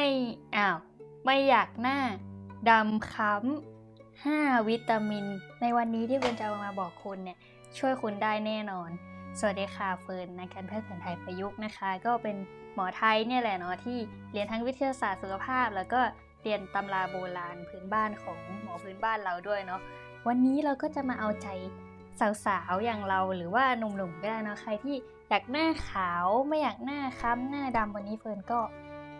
ไม่อ้าวไม่อยากหน้าดำค้ำห้าวิตามิน ในวันนี้ที่เฟิร์นจะมาบอกคุณเนี่ยช่วยคุณได้แน่นอน สวัสดีค่ะเฟิร์นนักการแพทย์แผนไทยประยุกต์นะคะ ก็เป็นหมอไทยเนี่ยแหละเนาะที่เรียนทั้งวิทยาศาสตร์สุขภาพ แล้วก็เรียนตำราโบราณพื้นบ้านของหมอพื้นบ้านเราด้วยเนาะวันนี้เราก็จะมาเอาใจสาวๆอย่างเราหรือว่าหนุ่มๆก็ได้เนาะใครที่อยากหน้าขาวไม่อยากหน้าค้ำหน้าดำวันนี้เฟิร์นก็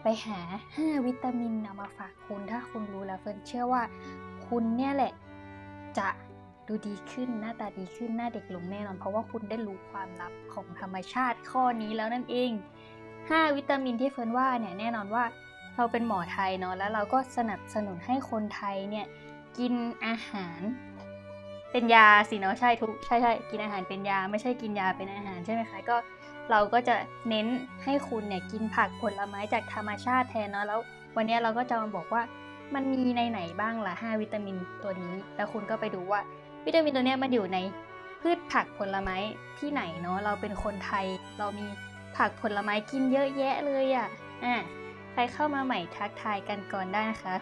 ไปหา 5 วิตามินเอามาฝากคุณถ้าคุณรู้แล้วเฟิร์นเชื่อว่า คุณเนี่ยแหละจะดูดีขึ้นหน้าตาดีขึ้นหน้าเด็กลงแน่นอนเพราะว่าคุณได้รู้ความลับของธรรมชาติข้อนี้แล้วนั่นเอง 5 วิตามินที่เฟิร์นว่าเนี่ยแน่นอนว่าเราเป็นหมอไทยเนาะแล้วเราก็สนับสนุนให้คนไทยเนี่ยกินอาหาร เป็นยาสิเนาะใช่ทุกใช่ใช่กินอาหารเป็นยาไม่ใช่กินยาเป็นอาหารใช่ไหมคะก็ เราก็จะเน้นให้คุณเนี่ยกินผักผลไม้จากธรรมชาติแทนเนาะแล้ว วันนี้เราก็จะมาบอกว่ามันมีในไหนบ้างล่ะ5วิตามินตัวนี้ แล้วคุณก็ไปดูว่า วิตามินตัวนี้มันอยู่ในพืชผักผลไม้ที่ไหนเนาะเราเป็นคนไทย เรามีผักผลไม้กินเยอะแยะเลยอะ่ะอะใครเข้ามาใหม่ทักทายกันก่อนได้นะคะ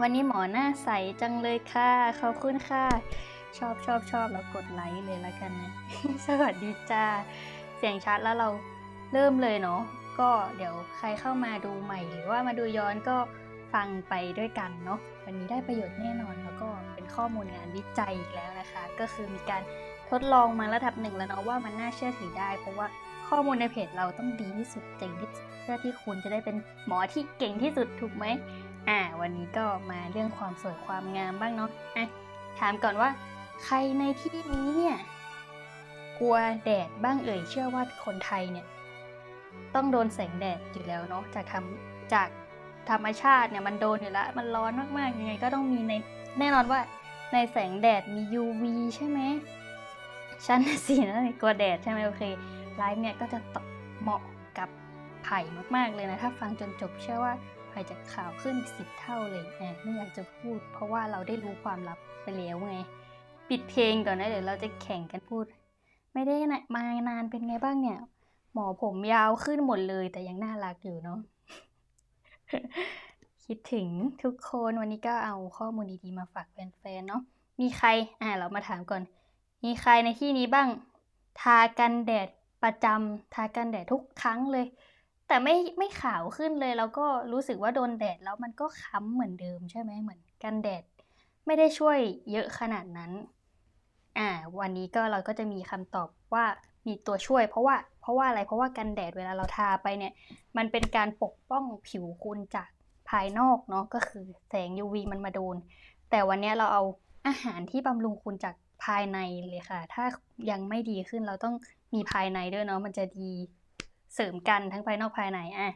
วันนี้หมอหน้าใสจังเลยค่ะขอบคุณค่ะ ชอบชอบชอบแล้วกดไลค์เลยละกันนะ สวัสดีจ้า สียงชัดแล้วเราเริ่มเลยเนาะก็เดี๋ยวใครเข้ามาดูใหม่หรือว่ามาดูย้อนก็ฟังไปด้วยกันเนาะวันนี้ได้ประโยชน์แน่นอนแล้วก็เป็นข้อมูลงานวิจัยอีกแล้วนะคะ ก็คือมีการทดลองมาระดับหนึ่งแล้วเนาะว่ามันน่าเชื่อถือได้ เพราะว่าข้อมูลในเพจเราต้องดีที่สุดเจ๋งที่สุดเพื่อที่คุณจะได้เป็นหมอที่เก่งที่สุดถูกไหมอ่า วันนี้ก็มาเรื่องความสวยความงามบ้างเนาะอะถามก่อนว่า ใครในที่นี้เนี่ย ลัวแดดบ้างเอ่ยเชื่อว่าคนไทยเนี่ย ต้องโดนแสงแดดอยู่แล้วเนาะจากทำจากธรรมชาติเนี่ยมันโดนอยู่แล้วมันร้อนมากๆยังไงก็ต้องมีในแน่นอนว่าในแสงแดดมี UV ใช่ไหมฉันน่ะสินะกลัวแดดใช่ไหมโอเคไลฟ์เนี่ยก็จะเหมาะกับไผ่มากๆเลยนะ ถ้าฟังจนจบเชื่อว่าไผ่จะขาวขึ้นสิบเท่าเลยแหมไม่อยากจะพูด เพราะว่าเราได้รู้ความลับไปแล้วไง ปิดเพลงก่อนนะเดี๋ยวเราจะแข่งกันพูด ไม่ได้นมานานเป็นไงบ้างเนี่ย หมอผมยาวขึ้นหมดเลยแต่ยังน่ารักอยู่เนาะคิดถึงทุกคนวันนี้ก็เอาข้อมูลดีๆมาฝากแฟนๆเนาะมีใครอ่าเรามาถามก่อน มีใครในที่นี้บ้าง ทากันแดดประจำทากันแดดทุกครั้งเลย แต่ไม่ไม่ขาวขึ้นเลยแล้วก็รู้สึกว่าโดนแดดแล้วมันก็ค้ำเหมือนเดิมใช่ไหมเหมือนกันแดด ไม่ได้ช่วยเยอะขนาดนั้น อ่า วันนี้ก็เราก็จะมีคำตอบว่ามีตัวช่วย เพราะว่าเพราะว่าอะไรเพราะว่ากันแดดเวลาเราทาไปเนี่ย มันเป็นการปกป้องผิวคุณจากภายนอกเนาะก็คือแสง UV มันมาโดน แต่วันนี้เราเอาอาหารที่บำรุงคุณจากภายในเลยค่ะ ถ้ายังไม่ดีขึ้นเราต้องมีภายในด้วยเนาะมันจะดีเสริมกันทั้งภายนอกภายในอะ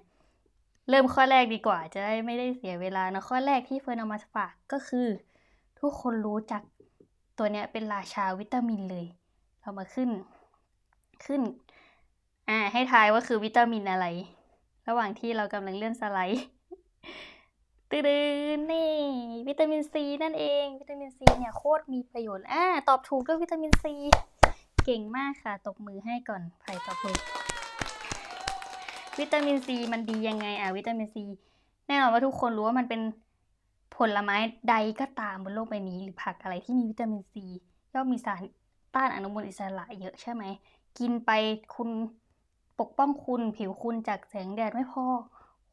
เริ่มข้อแรกดีกว่า จะได้ไม่ได้เสียเวลาเนาะข้อแรกที่เฟิร์นเอามาฝากก็คือ ทุกคนรู้จัก ตัวเนี้ยเป็นราชาวิตามินเลย เรามาขึ้น ขึ้น อ่า ให้ทายว่าคือวิตามินอะไร ระหว่างที่เรากำลังเลื่อนสไลด์ตื่นนี่วิตามินซีนั่นเอง วิตามินซีเนี่ยโคตรมีประโยชน์อ่าตอบถูกด้วยวิตามินซีเก่งมากค่ะ ตบมือให้ก่อนไผ่ตอบถูกวิตามินซีมันดียังไงอะวิตามินซีแน่นอนว่าทุกคนรู้ว่ามันเป็น ผลไม้ใดก็ตามบนโลกใบนี้ หรือผักอะไรที่มีวิตามินซีย่อมมีสารต้านอนุมูลอิสระเยอะใช่ไหม กินไปคุณปกป้องคุณผิวคุณจากแสงแดดไม่พอ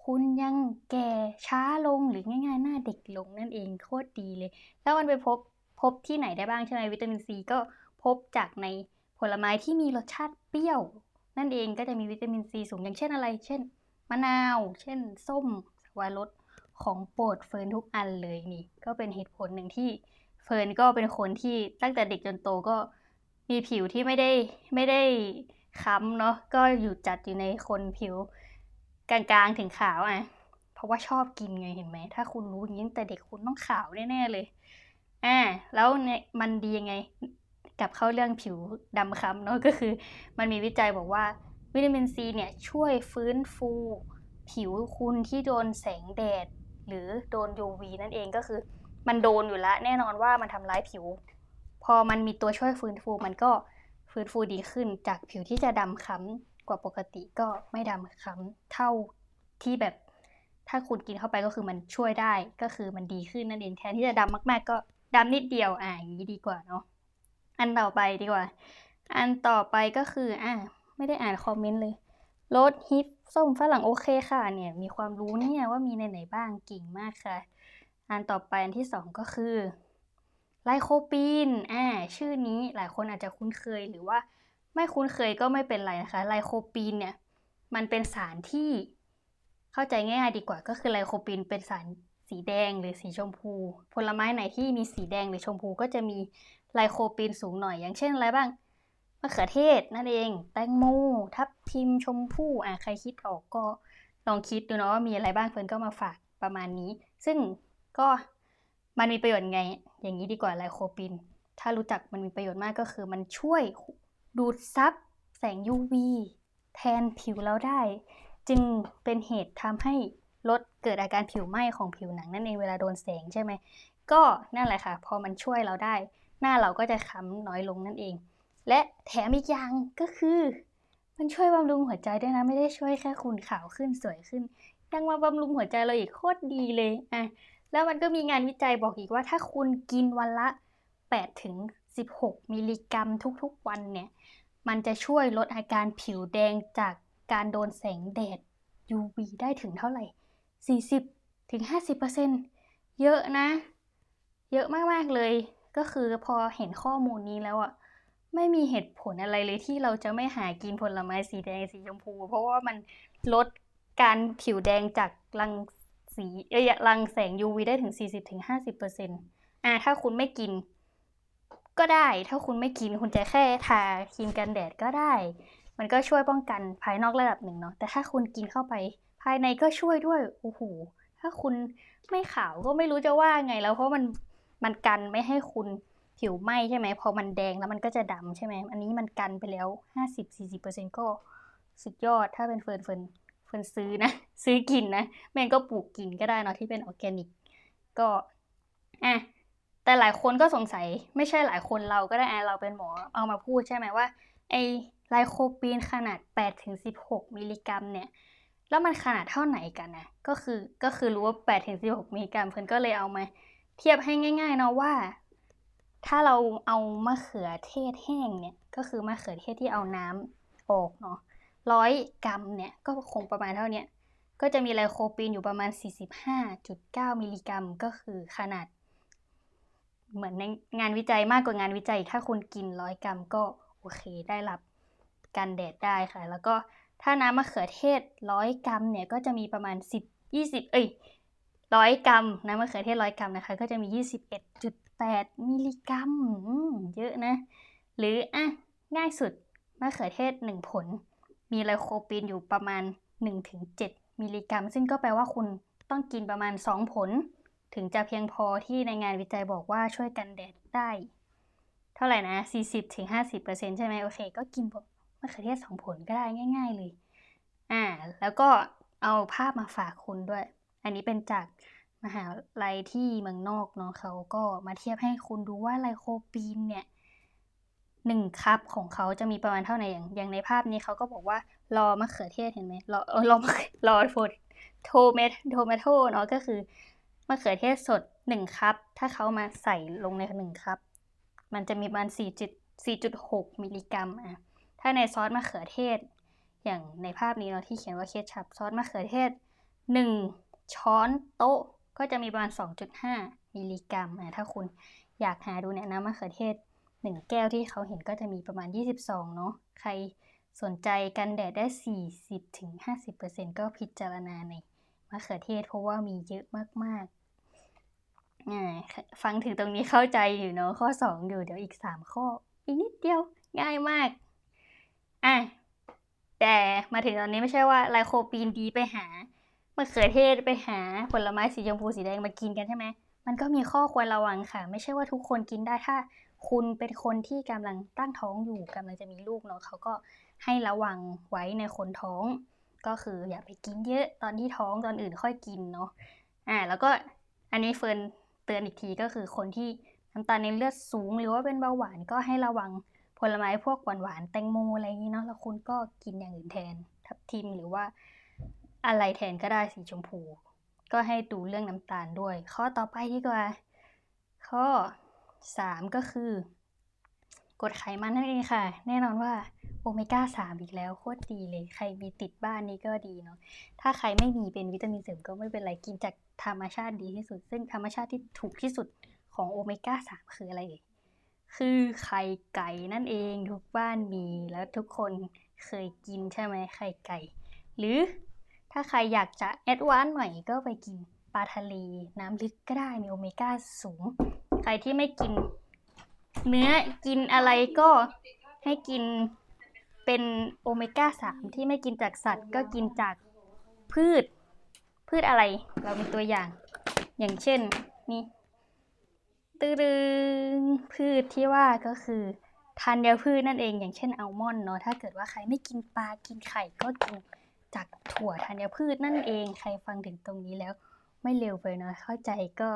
คุณยังแก่ช้าลงหรือง่ายๆ หน้าเด็กลงนั่นเองโคตรดีเลย แล้วมันไปพบพบที่ไหนได้บ้างใช่ไหมวิตามินซีก็พบจากในผลไม้ที่มีรสชาติเปรี้ยว นั่นเองก็จะมีวิตามินซีสูงอย่างเช่นอะไร เช่น มะนาว เช่น ส้มสวรส ของโปรดเฟิร์นทุกอันเลยนี่ ก็เป็นเหตุผลหนึ่งที่เฟิร์นก็เป็นคนที่ตั้งแต่เด็กจนโตก็มีผิวที่ไม่ได้ไม่ได้ค้ำเนาะก็อยู่จัดอยู่ในคนผิวกลางๆถึงขาวอะเพราะว่าชอบกินไงเห็นไหม ถ้าคุณรู้อย่างนี้ตั้งแต่เด็กคุณต้องขาวแน่ๆเลยอ่าแล้วเนี่ยมันดียังไงกลับเข้าเรื่องผิวดำค้ำเนาะก็คือ มันมีวิจัยบอกว่าวิตามินซีเนี่ยช่วยฟื้นฟู ผิวคุณที่โดนแสงแดด หรือโดน UV นั่นเองก็คือ มันโดนอยู่แล้ว แน่นอนว่ามันทำร้ายผิว พอมันมีตัวช่วยฟื้นฟูมันก็ฟื้นฟูดีขึ้นจากผิวที่จะดำคล้ำกว่าปกติก็ไม่ดำคล้ำเท่าที่แบบถ้าคุณกินเข้าไปก็คือมันช่วยได้ก็คือมันดีขึ้นนั่นเองแทนที่จะดำมาก ๆ ก็ดำนิดเดียวอ่าอย่างนี้ดีกว่าเนาะอันต่อไปดีกว่า อันต่อไปก็คืออ่าไม่ได้อ่านคอมเมนต์เลยรสฮิป ส้มฝรั่งโอเคค่ะ เนี่ยมีความรู้เนี่ยว่ามีในไหนบ้างเก่งมากค่ะ อันต่อไปอันที่สองก็คือไลโคปีนอ่าชื่อนี้หลายคนอาจจะคุ้นเคยหรือว่าไม่คุ้นเคยก็ไม่เป็นไรนะคะ ไลโคปีนเนี่ยมันเป็นสารที่เข้าใจง่ายๆดีกว่าก็คือไลโคปีนเป็นสารสีแดงหรือสีชมพู ผลไม้ไหนที่มีสีแดงหรือชมพูก็จะมีไลโคปีนสูงหน่อย อย่างเช่นอะไรบ้างมะเขือเทศนั่นเอง แตงโมทับ ทิมชมพู่อะใครคิดออกก็ลองคิดดูเนาะว่ามีอะไรบ้างเฟิร์นก็มาฝากประมาณนี้ ซึ่งก็มันมีประโยชน์ไง อย่างนี้ดีกว่าไลโคปิน ถ้ารู้จักมันมีประโยชน์มากก็คือ มันช่วยดูดซับแสง UV แทนผิวเราได้ จึงเป็นเหตุทำให้ลดเกิดอาการผิวไหม้ของผิวหนังนั่นเองเวลาโดนแสงใช่ไหม ก็นั่นแหละค่ะ พอมันช่วยเราได้ หน้าเราก็จะค้ำน้อยลงนั่นเอง และแถมอีกอย่างก็คือ มันช่วยบำรุงหัวใจด้วยนะ ไม่ได้ช่วยแค่คุณขาวขึ้นสวยขึ้น ยังมาบำรุงหัวใจเราอีกโคตรดีเลยอะแล้วมันก็มีงานวิจัยบอกอีกว่าถ้าคุณกินวันละ8ถึง16 มิลลิกรัมทุกๆวันเนี่ย มันจะช่วยลดอาการผิวแดงจากการโดนแสงแดด UV ได้ถึงเท่าไหร่ 40ถึง50%เยอะนะ เยอะมากๆเลย ก็คือพอเห็นข้อมูลนี้แล้วอะ ไม่มีเหตุผลอะไรเลยที่เราจะไม่หากินผลไม้สีแดงสีชมพู เพราะว่ามันลดการผิวแดงจากรังสีเอ้ยรังแสง UV ได้ถึง 40-50%อ่าถ้าคุณไม่กินก็ได้ ถ้าคุณไม่กินคุณจะแค่ทาครีมกันแดดก็ได้ มันก็ช่วยป้องกันภายนอกระดับหนึ่งเนาะแต่ถ้าคุณกินเข้าไปภายในก็ช่วยด้วยโอ้โหถ้าคุณไม่ขาวก็ไม่รู้จะว่าไงแล้ว เพราะมันมันกันไม่ให้คุณ ผิวไหม้ใช่ไหมพอมันแดงแล้วมันก็จะดำใช่ไหมอันนี้มันกันไปแล้วห้าสิบสี่สิบเปอร์เซ็นก็สุดยอดถ้าเป็นเฟิร์นเฟิร์นเฟิร์นซื้อนะ ซื้อกินนะแม่งก็ปลูกกินก็ได้เนาะที่เป็นออร์แกนิก ก็อะแต่หลายคนก็สงสัยไม่ใช่หลายคนเราก็ได้อะเราเป็นหมอเอามาพูดใช่ไหมว่าไอไลโคปีนขนาด8ถึง16 มิลลิกรัมเนี่ย แล้วมันขนาดเท่าไหนกันนะก็คือก็คือรู้ว่า8ถึง16 มิลลิกรัมเพื่นก็เลยเอามา เทียบให้ง่ายๆเนาะว่า ถ้าเราเอามะเขือเทศแห้งเนี่ยก็คือมะเขือเทศที่เอาน้ำออกเนาะร้อยกรัมเนี่ยก็คงประมาณเท่านี้ก็จะมีไลโคปีนอยู่ประมาณ 45.9 มิลลิกรัม ก็คือขนาด เหมือนในงานวิจัยมากกว่างานวิจัย ถ้าคุณกินร้อยกรัมก็โอเคได้รับกันแดดได้ค่ะ แล้วก็ถ้าน้ำมะเขือเทศร้อยกรัมเนี่ยก็จะมีประมาณ 10 20 เอ้ย ร้อยกรัมน้ำมะเขือเทศร้อยกรัมนะคะ ก็จะมี 21.8 มิลลิกรัมเยอะนะ หรืออะง่ายสุดมะเขือเทศ 1 ผล มีไลโคปีนอยู่ประมาณ 1-7 มิลลิกรัม ซึ่งก็แปลว่าคุณต้องกินประมาณ 2 ผล ถึงจะเพียงพอที่ในงานวิจัยบอกว่าช่วยกันแดดได้ เท่าไหร่นะ 40-50%ใช่ไหมโอเค ก็กินมะเขือเทศ 2 ผลก็ได้ง่าย ๆเลย อ่า แล้วก็เอาภาพมาฝากคุณด้วย อันนี้เป็นจากมหาลัยที่เมืองนอกเนาะเขาก็มาเทียบให้คุณดูว่าไลโคปีนเนี่ยหนึ่งคัพของเขาจะมีประมาณเท่าไหร่อย่างอย่างในภาพนี้เขาก็บอกว่ารอมะเขือเทศเห็นไหมรอรอรอโฟโทเมทโทเมโตเนาะก็คือมะเขือเทศสดหนึ่งคัพถ้าเขามาใส่ลงในหนึ่งคัพมันจะมีประมาณสี่จุดสี่จุดหกมิลลิกรัมอะถ้าในซอสมะเขือเทศ อย่างในภาพนี้เนาะที่เขียนว่าเคชัพซอสมะเขือเทศหนึ่ง ช้อนโต๊ะก็จะมีประมาณ 2.5 มิลลิกรัมนะถ้าคุณอยากหาดูเนี่ยน้ำมะเขือเทศ 1 แก้วที่เขาเห็นก็จะมีประมาณ 22 เนาะใครสนใจกันแดดได้ 40-50%ก็พิจารณาในมะเขือเทศ เพราะว่ามีเยอะมากๆฟังถึงตรงนี้เข้าใจอยู่เนาะข้อ 2 อยู่เดี๋ยวอีก 3 ข้อ อีกนิดเดียวง่ายมากอะแต่มาถึงตอนนี้ไม่ใช่ว่าไลโคปีนดีไปหา มะเขือเทศไปหาผลไม้สีชมพูสีแดงมากินกันใช่ไหม มันก็มีข้อควรระวังค่ะ ไม่ใช่ว่าทุกคนกินได้ถ้า คุณเป็นคนที่กำลังตั้งท้องอยู่กำลังจะมีลูกเนาะเขาก็ให้ระวังไว้ในคนท้อง ก็คืออย่าไปกินเยอะตอนที่ท้องตอนอื่นค่อยกินเนาะอ่าแล้วก็อันนี้เฟิร์นเตือนอีกทีก็คือคนที่น้ำตาลในเลือดสูง หรือว่าเป็นเบาหวานก็ให้ระวังผลไม้พวกหวานๆแตงโมอะไรอย่างนี้เนาะแล้วคุณก็กินอย่างอื่นแทนทับทิมหรือว่า อะไรแทนก็ได้สีชมพู ก็ให้ดูเรื่องน้ำตาลด้วย ข้อต่อไปดีกว่า ข้อ 3 ก็คือกรดไขมันนั่นเองค่ะ แน่นอนว่าโอเมก้า3อีกแล้วโคตรดีเลย ใครมีติดบ้านนี้ก็ดีเนาะถ้าใครไม่มีเป็นวิตามินเสริมก็ไม่เป็นไรกินจากธรรมชาติดีที่สุด ซึ่งธรรมชาติที่ถูกที่สุดของโอเมก้า3คืออะไรเอ่ยคือไข่ไก่นั่นเองทุกบ้านมีแล้วทุกคนเคยกินใช่ไหมไข่ไก่ หรือ ถ้าใครอยากจะแอดวานซ์หน่อยก็ไปกินปลาทะเลน้ำลึกก็ได้มีโอเมก้าสูง ใครที่ไม่กิน เนื้อกินอะไรก็ให้กินเป็นโอเมก้า3ที่ไม่กินจากสัตว์ ก็กินจากพืช พืชอะไร เรามีตัวอย่าง อย่างเช่น นี่ตืดึงพืชที่ว่าก็คือธัญพืชนั่นเองอย่างเช่นอัลมอนด์เนาะถ้าเกิดว่าใครไม่กินปลากินไข่ก็กิน จากถั่วธัญพืชนั่นเอง ใครฟังถึงตรงนี้แล้วไม่เร็วไปเนาะเข้าใจก็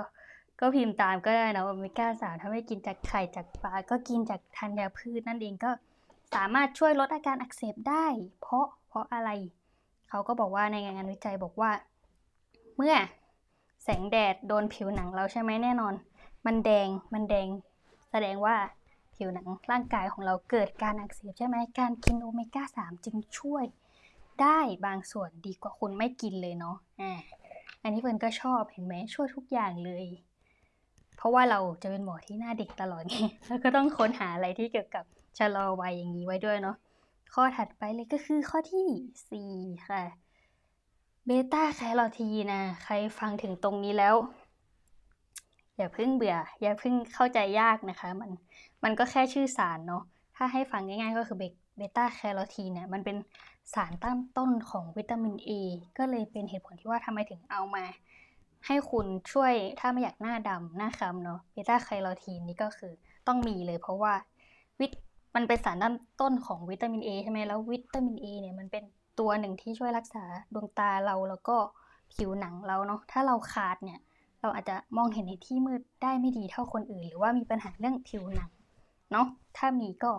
ก็พิมพ์ตามก็ได้นะโอเมก้าสามถ้าไม่กินจากไข่จากปลาก็กินจากธัญพืชนั่นเองก็สามารถช่วยลดอาการอักเสบได้ เพราะเพราะอะไร เขาก็บอกว่าในงานวิจัยบอกว่า เมื่อแสงแดดโดนผิวหนังเราใช่ไหมแน่นอน มันแดงมันแดง แสดงว่าผิวหนังร่างกายของเราเกิดการอักเสบใช่ไหมการกินโอเมก้า3จึงช่วย ได้บางส่วนดีกว่าคุณไม่กินเลยเนาะอ่าอันนี้เฟิร์นก็ชอบเห็นไหมช่วยทุกอย่างเลย เพราะว่าเราจะเป็นหมอที่หน้าเด็กตลอดไงแล้วก็ต้องค้นหาอะไรที่เกี่ยวกับชะลอวัยอย่างนี้ไว้ด้วยเนาะข้อถัดไปเลยก็คือข้อที่ 4 ค่ะเบต้าแคโรทีนนะใครฟังถึงตรงนี้แล้ว อย่าเพิ่งเบื่อ อย่าเพิ่งเข้าใจยากนะคะ มันมันก็แค่ชื่อสารเนาะถ้าให้ฟังง่ายๆก็คือเบต้าแคโรทีนเนี่ยมันเป็น สารตั้งต้นของวิตามิน A ก็เลยเป็นเหตุผลที่ว่าทำไมถึงเอามา ให้คุณช่วยถ้าไม่อยากหน้าดำหน้าคล้ำเนาะเบต้าแคโรทีนนี่ก็คือต้องมีเลย เพราะว่าวิตมันเป็นสารตั้งต้นของวิตามิน A ใช่ไหมแล้ววิตามิน A เนี่ยมันเป็นตัวหนึ่งที่ช่วยรักษาดวงตาเราแล้วก็ผิวหนังเราเนาะถ้าเราขาดเนี่ยเราอาจจะมองเห็นในที่มืดได้ไม่ดีเท่าคนอื่น หรือว่ามีปัญหาเรื่องผิวหนังเนาะถ้ามีก็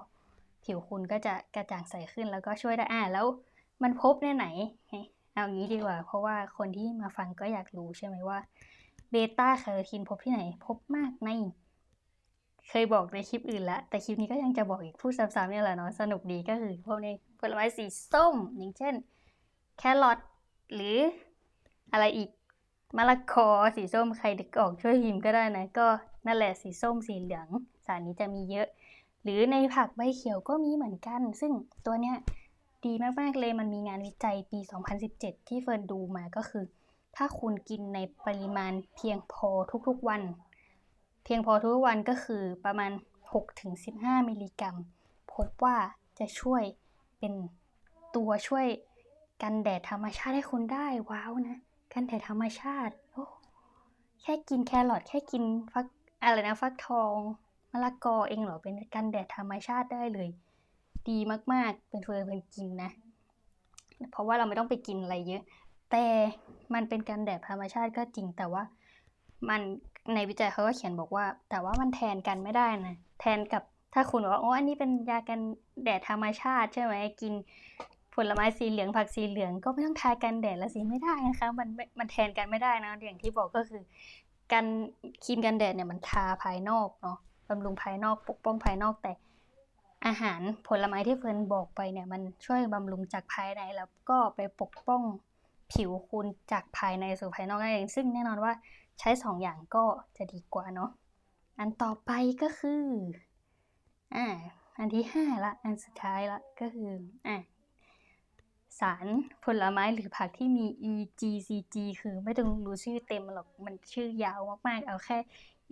ผิวคุณก็จะกระจ่างใสขึ้นแล้วก็ช่วยได้อ่าแล้วมันพบในไหนเอางี้ดีกว่า เพราะว่าคนที่มาฟังก็อยากรู้ใช่ไหมว่าเบต้าแคโรทีนพบที่ไหน พบมากในเคยบอกในคลิปอื่นล้วแต่คลิปนี้ก็ยังจะบอกอีกพูดซ้ำๆเนี่ยแหละเนาะสนุกดีก็คือพวกในผลไม้สีส้ม อย่างเช่น แครอทหรืออะไรอีกมะละกอสีส้มใครดึกออกช่วยพิมพ์ก็ได้นะ ก็นั่นแหละสีส้มสีเหลือง สารนี้จะมีเยอะ หรือในผักใบเขียวก็มีเหมือนกัน ซึ่งตัวเนี้ยดีมากๆเลยมันมีงานวิจัยปี 2017 ที่เฟิร์นดูมาก็คือ ถ้าคุณกินในปริมาณเพียงพอทุกๆวัน เพียงพอทุกวันก็คือประมาณ 6-15 มิลลิกรัม พบว่าจะช่วยเป็นตัวช่วยกันแดดธรรมชาติให้คุณได้ว้าวนะ กันแดดธรรมชาติโอ้แค่กินแครอทแค่กินฟักอะไรนะฟักทอง มะละกอเองเหรอเป็นกันแดดธรรมชาติได้เลย ดีมากๆ เป็นเฟิร์นเป็นกินนะ เพราะว่าเราไม่ต้องไปกินอะไรเยอะ แต่มันเป็นกันแดดธรรมชาติก็จริงแต่ว่ามันในวิจัยเขาก็เขียนบอกว่า แต่ว่ามันแทนกันไม่ได้นะแทนกับถ้าคุณบอกว่าโอ้อันนี้เป็นยากันแดดธรรมชาติใช่ไหมกินผลไม้สีเหลืองผักสีเหลืองก็ไม่ต้องทากันแดดละสิไม่ได้นะคะ มันมันแทนกันไม่ได้นะอย่างที่บอกก็คือ กันครีมกันแดดเนี่ยมันทาภายนอกเนาะ บำรุงภายนอกปกป้องภายนอกแต่อาหารผลไม้ที่เฟิร์นบอกไปเนี่ยมันช่วยบำรุงจากภายในแล้วก็ไปปกป้องผิวคุณจากภายในสู่ภายนอกนั่นเองซึ่งแน่นอนว่าใช้2ออย่างก็จะดีกว่าเนาะอันต่อไปก็คืออ่าอันที่5ละอันสุดท้ายละก็คืออ่าสารผลไม้หรือผักที่มี EGCG คือไม่ต้องรู้ชื่อเต็มหรอกมันชื่อยาวมากๆ เอาแค่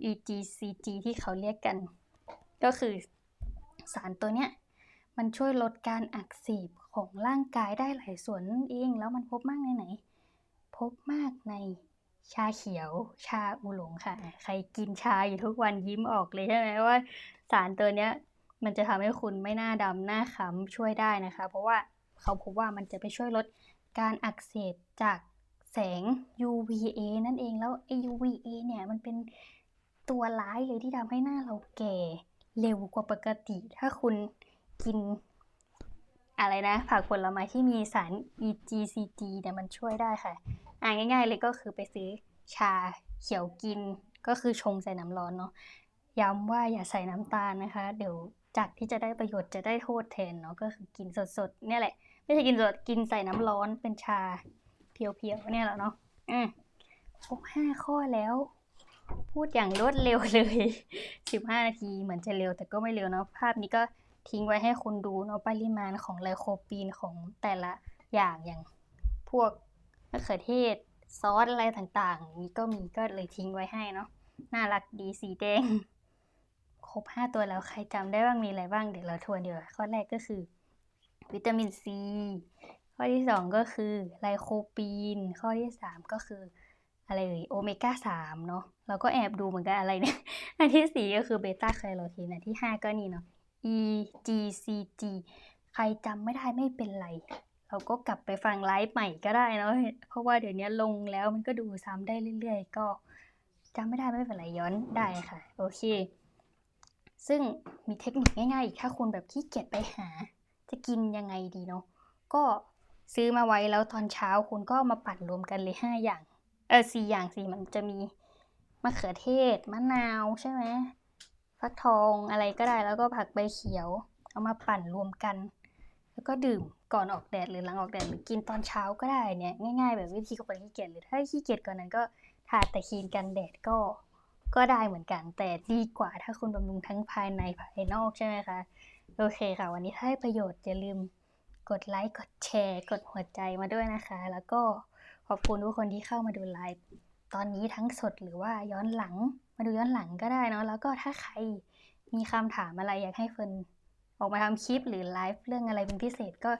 EGCG ที่เขาเรียกกัน ก็คือสารตัวเนี้ยมันช่วยลดการอักเสบของร่างกายได้หลายส่วนนั่นเองแล้วมันพบมากในไหน พบมากในชาเขียวชาอูหลงค่ะ ใครกินชาอยู่ทุกวันยิ้มออกเลยใช่ไหมว่า สารตัวเนี้ยมันจะทำให้คุณไม่หน้าดำหน้าขำช่วยได้นะคะ เพราะว่าเขาพบว่ามันจะไปช่วยลดการอักเสบจากแสง UVA นั่นเองแล้วไอ้ UVA เนี่ยมันเป็น ตัวร้ายเลยที่ทำให้หน้าเราแก่เร็วกว่าปกติ ถ้าคุณกินอะไรนะ ผักผลไม้ที่มีสาร EGCG เนี่ยมันช่วยได้ค่ะ อ่าง่าย ๆ เลยก็คือไปซื้อชาเขียวกินก็คือชงใส่น้ำร้อนเนาะย้ำว่าอย่าใส่น้ำตาลนะคะ เดี๋ยวจากที่จะได้ประโยชน์จะได้โทษแทนเนาะก็คือกินสดๆเนี่ยแหละ ไม่ใช่กินสดกินใส่น้ำร้อนเป็นชาเพียวๆเนี่ยแหละเนาะอืมครบห้าข้อแล้ว พูดอย่างรวดเร็วเลยสิบห้านาทีเหมือนจะเร็วแต่ก็ไม่เร็วเนาะภาพนี้ก็ทิ้งไว้ให้คุณดูเนาะปริมาณของไลโคปีนของแต่ละอย่างอย่างพวกมะเขือเทศซอสอะไรต่างๆ นี้ก็มีก็เลยทิ้งไว้ให้เนาะน่ารักดีสีแดงครบห้าตัวแล้วใครจำได้บ้างมีอะไรบ้างเดี๋ยวเราทวนเดี๋ยวข้อแรกก็คือ วิตามินซีข้อที่สองก็คือไลโคปีน ข้อที่สามก็คือ อะไรเอ่ยโอเมก้าสามเนาะเราก็แอบดูเหมือนกันอะไรเนี่ยอันที่สี่ก็คือเบต้าไคโรทีนอันที่ห้าก็นี่เนาะ E G C G ใครจำไม่ได้ไม่เป็นไร เราก็กลับไปฟังไลฟ์ใหม่ก็ได้เนาะเพราะว่าเดี๋ยวนี้ลงแล้วมันก็ดูซ้ำได้เรื่อยๆ ก็จำไม่ได้ไม่เป็นไรย้อนได้ค่ะ โอเค ซึ่งมีเทคนิคง่ายๆอีกถ้าคุณแบบขี้เกียจไปหา จะกินยังไงดีเนาะก็ซื้อมาไว้แล้วตอนเช้าคุณก็มาปั่นรวมกันเลยห้าอย่าง เออสี่อย่างสี่มันจะมีมะเขือเทศมะนาวใช่ไหมฟักทองอะไรก็ได้แล้วก็ผักใบเขียว เอามาปั่นรวมกัน แล้วก็ดื่มก่อนออกแดดหรือหลังออกแดดหรือกินตอนเช้าก็ได้เนี่ยง่าย ๆ แบบวิธีคนขี้เกียจหรือถ้าขี้เกียจกว่อนนั้นก็ทาแต่ครีมกันแดดก็ก็ได้เหมือนกัน แต่ดีกว่าถ้าคุณบำรุงทั้งภายในภายนอกใช่ไหมคะ โอเคค่ะ วันนี้ถ้าได้ประโยชน์อย่าลืมกดไลค์กดแชร์ กดหัวใจมาด้วยนะคะ แล้วก็ ขอบคุณทุกคนที่เข้ามาดูไลฟ์ตอนนี้ทั้งสดหรือว่าย้อนหลัง มาดูย้อนหลังก็ได้เนาะแล้วก็ถ้าใครมีคำถามอะไรอยากให้เฟิร์นออกมาทำคลิปหรือไลฟ์เรื่องอะไรเป็นพิเศษก็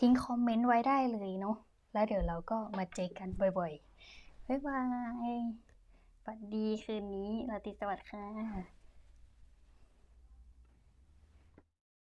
ทิ้งคอมเมนต์ไว้ได้เลยเนาะแล้วเดี๋ยวเราก็มาเจอกันบ่อยๆ บ๊ายบายฝันดีคืนนี้ราตรีสวัสดิ์ค่ะ